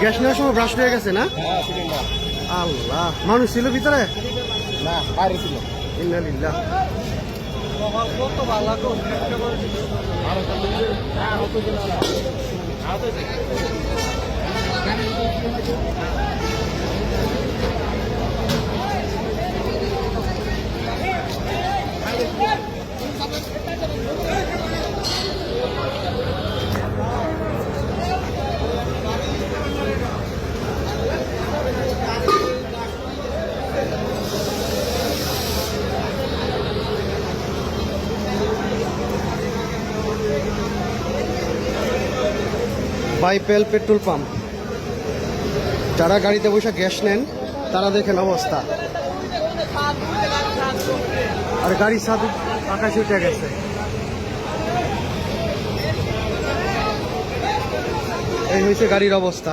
Gas নেওয়ার সময় brush হয়ে গেছে না? হ্যাঁ সিলিন্ডার আল্লাহ মানুষ ছিল ভিতরে? না বাইরে ছিল। ইন্নালিল্লাহ বাইপেল পেট্রোল পাম্প। যারা গাড়িতে বসে গ্যাস নেন, তারা দেখেন অবস্থা। আর গাড়ি ছাদ আকাশে উঠে গেছে। এই হয়েছে গাড়ির অবস্থা।